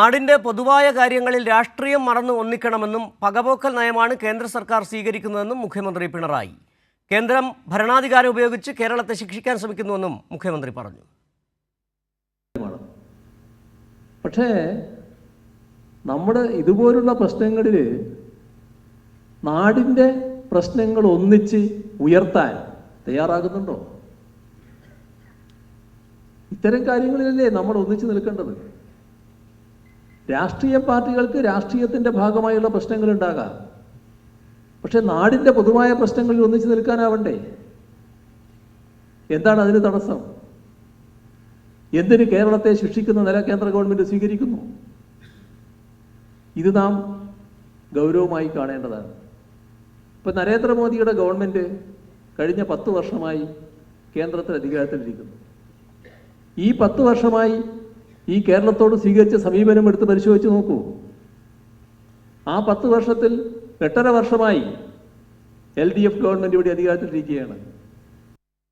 നാടിന്റെ പൊതുവായ കാര്യങ്ങളിൽ രാഷ്ട്രീയം മറന്നു ഒന്നിക്കണമെന്നും പകപോക്കൽ നയമാണ് കേന്ദ്ര സർക്കാർ സ്വീകരിക്കുന്നതെന്നും മുഖ്യമന്ത്രി പിണറായി. കേന്ദ്രം ഭരണാധികാരം ഉപയോഗിച്ച് കേരളത്തെ ശിക്ഷിക്കാൻ ശ്രമിക്കുന്നുവെന്നും മുഖ്യമന്ത്രി പറഞ്ഞു. പക്ഷേ നമ്മുടെ ഇതുപോലുള്ള പ്രശ്നങ്ങളിൽ നാടിന്റെ പ്രശ്നങ്ങൾ ഒന്നിച്ച് ഉയർത്താൻ തയ്യാറാകുന്നുണ്ടോ? ഇത്തരം കാര്യങ്ങളിലല്ലേ നമ്മൾ ഒന്നിച്ച് നിൽക്കേണ്ടത്? രാഷ്ട്രീയ പാർട്ടികൾക്ക് രാഷ്ട്രീയത്തിന്റെ ഭാഗമായുള്ള പ്രശ്നങ്ങൾ ഉണ്ടാകാം പക്ഷെ നാടിന്റെ പൊതുവായ പ്രശ്നങ്ങളിൽ ഒന്നിച്ചു നിൽക്കാനാവണ്ടേ? എന്താണ് അതിന് തടസ്സം? എന്തിന് കേരളത്തെ ശിക്ഷിക്കുന്ന നില കേന്ദ്ര ഗവൺമെന്റ് സ്വീകരിക്കുന്നു? ഇത് നാം ഗൗരവമായി കാണേണ്ടതാണ്. ഇപ്പൊ നരേന്ദ്രമോദിയുടെ ഗവൺമെന്റ് കഴിഞ്ഞ പത്ത് വർഷമായി കേന്ദ്രത്തിൽ അധികാരത്തിലിരിക്കുന്നു. ഈ പത്ത് വർഷമായി ഈ കേരളത്തോട് സ്വീകരിച്ച സമീപനം എടുത്ത് പരിശോധിച്ച് നോക്കൂ. ആ പത്ത് വർഷത്തിൽ എട്ടര വർഷമായി എൽ ഡി എഫ് ഗവൺമെന്റ് ഇവിടെ അധികാരത്തിലിരിക്കുകയാണ്.